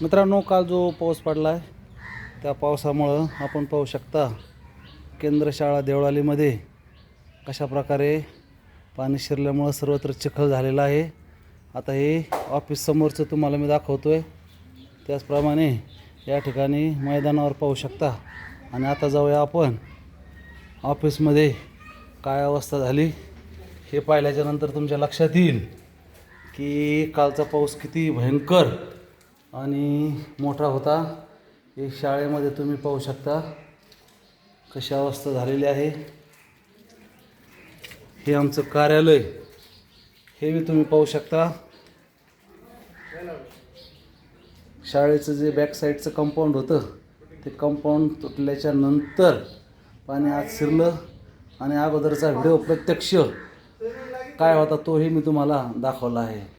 मित्रांनो काल जो पाऊस पडला आहे त्या पावसामुळं आपण पाहू शकता केंद्र शाळा देवळालीमध्ये कशा प्रकारे पाणी शिरल्यामुळं सर्वत्र चिखल झालेला आहे. आता हे ऑफिस समोरचं तुम्हाला मी दाखवतो आहे त्याचप्रमाणे या ठिकाणी मैदानावर पाहू शकता. आणि आता जाऊया आपण ऑफिसमध्ये काय अवस्था झाली हे पाहिल्याच्यानंतर तुमच्या लक्षात येईल की कालचा पाऊस किती भयंकर आणि मोठा होता. एक शाळेमध्ये तुम्ही पाहू शकता कशी अवस्था झालेली आहे. हे आमचं कार्यालय. हे बी तुम्ही पाहू शकता. शाळेचं जे बॅक साईडचं कंपाऊंड होतं ते कंपाऊंड तुटल्याच्या नंतर पाणी आत शिरलं आणि अगोदरचा व्हिडिओ प्रत्यक्ष काय होता तोही मी तुम्हाला दाखवला आहे.